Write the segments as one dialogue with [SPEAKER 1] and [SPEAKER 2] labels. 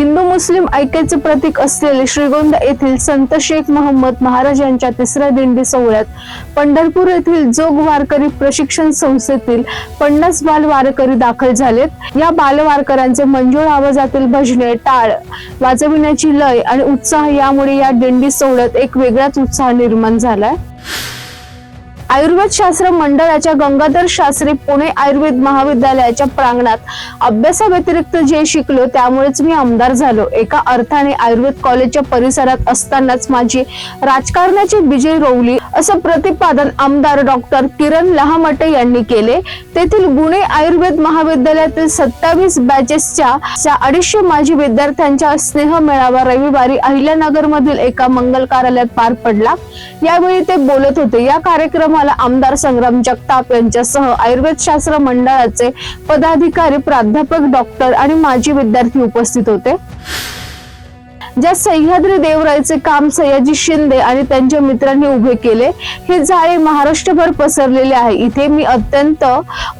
[SPEAKER 1] हिंदू मुस्लिम ऐक्याचे प्रतीक असलेले श्रीगोंदा येथील संत शेख मोहम्मद महाराज यांच्या तिसऱ्या दिंडी सोहळ्यात पंढरपूर येथील जोग वारकरी प्रशिक्षण संस्थेतील पन्नास बाल वारकरी दाखल झालेत. या बालवारकरांचे मंजूळ आवाजातील भजने टाळ वाजविण्याची लय आणि उत्साह यामुळे या दिंडी सोहळ्यात एक वेगळाच उत्साह निर्माण झालाय. आयुर्वेद शास्त्र मंडळाच्या गंगाधर शास्त्री पुणे आयुर्वेद महाविद्यालयाच्या प्रांगणात अभ्यासाव्यतिरिक्त जे शिकलो त्यामुळेच मी आमदार झालो. एका अर्थाने आयुर्वेद कॉलेजच्या परिसरात असतानाच माझी राजकारणाची बिजय रोवली असं प्रतिपादन आमदार डॉक्टर किरण लहामटे यांनी केले. तेथील गुणे आयुर्वेद महाविद्यालयातील सत्तावीस बॅचेसच्या अडीचशे माजी विद्यार्थ्यांच्या स्नेह मेळावा रविवारी अहिल्यानगर मधील एका मंगल कार्यालयात पार पडला. यावेळी ते बोलत होते. या कार्यक्रमाला आमदार संग्राम जगताप यांच्यासह आयुर्वेद शास्त्र मंडळाचे पदाधिकारी प्राध्यापक डॉक्टर आणि माजी विद्यार्थी उपस्थित होते. ज्या सह्याद्री देवरायचे काम सयाजी शिंदे आणि त्यांच्या मित्रांनी उभे केले हे जाळे महाराष्ट्रभर पसरलेले आहे. इथे मी अत्यंत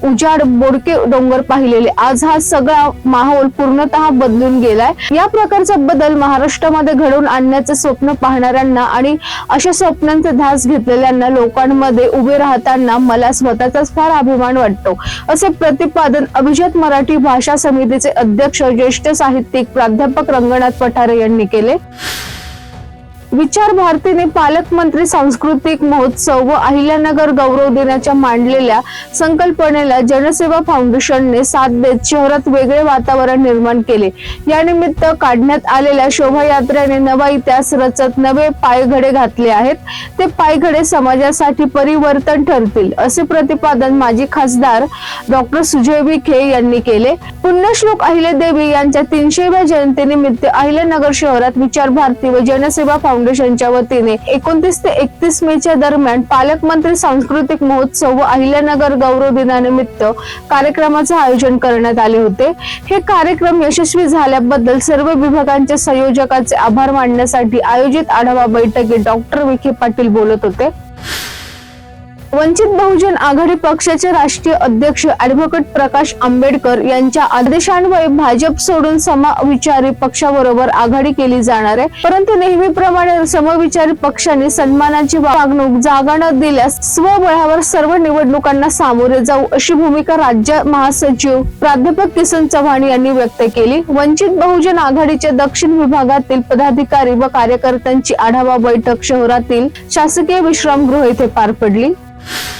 [SPEAKER 1] उजाड बोडके डोंगर पाहिलेले. आज हा सगळा माहोल पूर्णतः बदलून गेलाय. या प्रकारचा बदल महाराष्ट्रामध्ये घडवून आणण्याचे स्वप्न पाहणाऱ्यांना आणि अशा स्वप्नांचा ध्यास घेतलेल्यांना लोकांमध्ये उभे राहताना मला स्वतःचाच फार अभिमान वाटतो. असे प्रतिपादन अभिजात मराठी भाषा समितीचे अध्यक्ष ज्येष्ठ साहित्यिक प्राध्यापक रंगनाथ पठारे यांनी केले. विचार भारतीने पालकमंत्री सांस्कृतिक महोत्सव व अहिल्यानगर गौरव दिनाच्या मांडलेल्या संकल्पनेला जनसेवा फाउंडेशनने साथ देत शहरात वेगळे वातावरण निर्माण केले. या निमित्त काढण्यात आलेल्या शोभायात्रेने नवा इतिहास रचत नवे पायघडे घातले आहेत. ते पायघडे समाजासाठी परिवर्तन ठरतील असे प्रतिपादन माजी खासदार डॉक्टर सुजय विखे यांनी केले. पुण्यश्लोक अहिल्यादेवी यांच्या तीनशेव्या जयंतीनिमित्त अहिल्यानगर शहरात विचार भारती व जनसेवा फाउंडेशनच्या वतीने एकोणतीस ते एकतीस मे च्या दरम्यान पालकमंत्री सांस्कृतिक महोत्सव व अहिल्यानगर गौरव दिनानिमित्त कार्यक्रमाचे आयोजन करण्यात आले होते. हे कार्यक्रम यशस्वी झाल्याबद्दल सर्व विभागांच्या संयोजकाचे आभार मानण्यासाठी आयोजित आढावा बैठकीत डॉक्टर विखे पाटील बोलत होते. वंचित बहुजन आघाडी पक्षाचे राष्ट्रीय अध्यक्ष ऍडव्होकेट प्रकाश आंबेडकर यांच्या आदेशान्वये भाजप सोडून समविचारी पक्षाबरोबर आघाडी केली जाणार आहे. परंतु नेहमीप्रमाणे समविचारी पक्षांनी सन्मानाची वागणूक जागा न दिल्यास स्वबळावर सर्व निवडणुकांना सामोरे जाऊ अशी भूमिका राज्य महासचिव प्राध्यापक किसन चव्हाण यांनी व्यक्त केली. वंचित बहुजन आघाडीच्या दक्षिण विभागातील पदाधिकारी व कार्यकर्त्यांची आढावा बैठक शहरातील शासकीय विश्रामगृह येथे पार पडली. you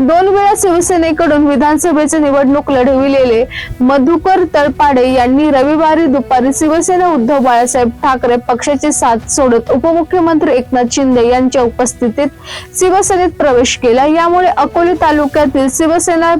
[SPEAKER 1] दोन वेळा शिवसेनेकडून विधानसभेची निवडणूक लढविलेले मधुकर तळपाडे यांनी रविवारी दुपारी शिवसेना उद्धव बाळासाहेब ठाकरे पक्षाची साथ सोडत उपमुख्यमंत्री एकनाथ शिंदे यांच्या उपस्थितीत शिवसेनेत प्रवेश केला. यामुळे अकोले तालुक्यातील शिवसेना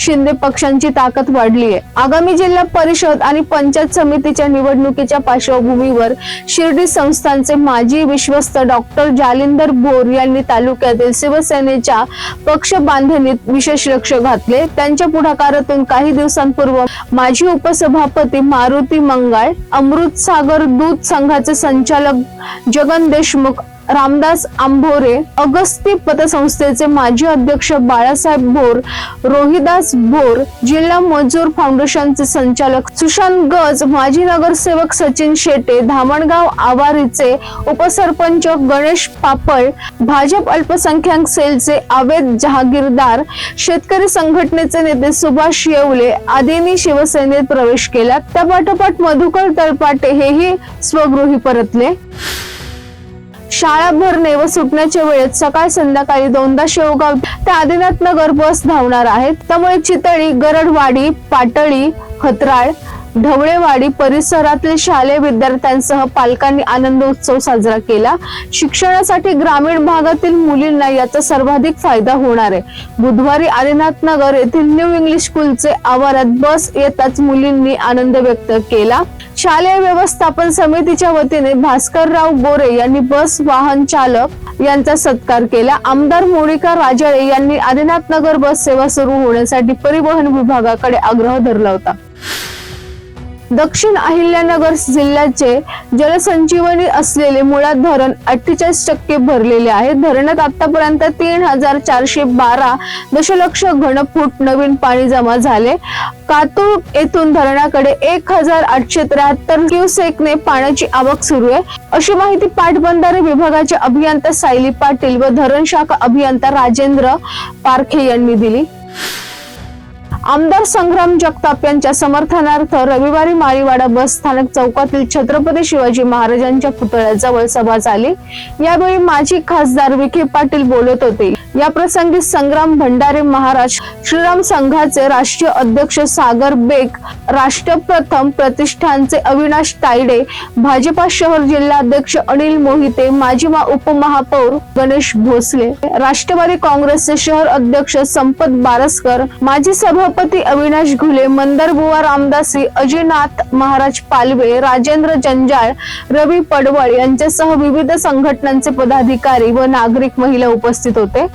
[SPEAKER 1] शिंदे पक्षांची ताकद वाढली आहे. आगामी जिल्हा परिषद आणि पंचायत समितीच्या निवडणुकीच्या पार्श्वभूमीवर शिर्डी संस्थांचे माजी विश्वस्त डॉक्टर जालिंदर भोर यांनी तालुक्यातील शिवसेनेच्या पक्ष बांध बांधणीत विशेष लक्ष घातले. त्यांच्या पुढाकारातून काही दिवसांपूर्वी माजी उपसभापती मारुती मंगाळ अमृत सागर दूध संघाचे संचालक जगन देशमुख रामदास आंभोरे अगस्ती पतसंस्थेचे माजी अध्यक्ष बाळासाहेब भोर रोहिदास भोर जिल्हा मजूर फाउंडेशनचे संचालक सुशांत गज माजी नगरसेवक सचिन शेटे धामणगाव आवारीचे उपसरपंच गणेश पापळ भाजप अल्पसंख्याक सेलचे आवेद जहागीरदार शेतकरी संघटनेचे नेते सुभाष येवले आदींनी शिवसेनेत प्रवेश केला. त्या पाठोपाठ मधुकर तळपाटे हेही स्वगृही परतले. शाळा भरणे व सुटण्याच्या वेळेत सकाळ संध्याकाळी दोनदा शेवगाव ते आदिनाथ नगर बस धावणार आहेत. त्यामुळे चितळी गरडवाडी पाटळी खत्राळ ढवळेवाडी परिसरातील शालेय विद्यार्थ्यांसह पालकांनी आनंद उत्सव साजरा केला. शिक्षणासाठी ग्रामीण भागातील मुलींना याचा सर्वाधिक फायदा होणार आहे. बुधवारी आदिनाथ नगर येथील न्यू इंग्लिश स्कूलचे आवारात बस येताच मुलींनी आनंद व्यक्त केला. शालेय व्यवस्थापन समितीच्या वतीने भास्करराव गोरे यांनी बस वाहन चालक यांचा सत्कार केला. आमदार मोनिका राजाळे यांनी आदिनाथ नगर बस सेवा सुरू होण्यासाठी परिवहन विभागाकडे आग्रह धरला होता. दक्षिण अहिल्यानगर जिल्ह्याचे जलसंजीवनी असलेले मुळात धरण अठ्ठेचाळीस टक्के भरलेले आहे. धरणात आतापर्यंत तीन हजार चारशे बारा दशलक्ष घनफूट नवीन पाणी जमा झाले. कातूर येथून धरणाकडे एक हजार आठशे त्र्याहत्तर क्युसेकने पाण्याची आवक सुरू आहे. अशी माहिती पाटबंधारे विभागाचे अभियंता सायली पाटील व धरण शाखा अभियंता राजेंद्र पारखे यांनी दिली. आमदार संग्राम जगताप यांच्या समर्थनार्थ रविवारी माळीवाडा बस स्थानक चौकातील छत्रपती शिवाजी महाराजांच्या पुतळ्याजवळ सभा झाली. यावेळी माजी खासदार विखे पाटील बोलत होते. या प्रसंगी संग्राम भंडारे महाराज श्रीराम संघाचे राष्ट्रीय अध्यक्ष सागर बेग राष्ट्रप्रथम प्रतिष्ठानचे अविनाश तायडे भाजपा शहर जिल्हाध्यक्ष अनिल मोहिते माजी मा- उपमहापौर गणेश भोसले राष्ट्रवादी काँग्रेसचे शहर अध्यक्ष संपत बारसकर माजी सभापती अविनाश घुले मंदरबुवा रामदासी अजिनाथ महाराज पालवे राजेंद्र जंजाळ रवी पडवळ यांच्यासह विविध संघटनांचे पदाधिकारी व नागरिक महिला उपस्थित होते.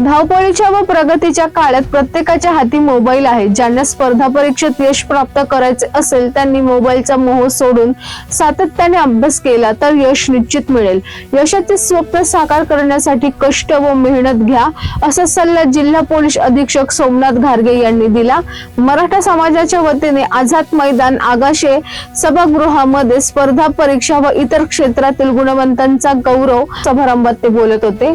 [SPEAKER 1] धावपळीच्या व प्रगतीच्या काळात प्रत्येकाच्या हाती मोबाईल आहे ज्यांना स्पर्धा परीक्षेत यश प्राप्त करायचे असेल त्यांनी मोबाईलचा मोह सोडून सातत्याने अभ्यास केला तर यश निश्चित मिळेल. यशाचे स्वप्न साकार करण्यासाठी कष्ट व मेहनत घ्या असा सल्ला जिल्हा पोलीस अधीक्षक सोमनाथ घारगे यांनी दिला. मराठा समाजाच्या वतीने आझाद मैदान आगाशे सभागृहामध्ये स्पर्धा परीक्षा व इतर क्षेत्रातील गुणवंतांचा गौरव समारंभात ते बोलत होते.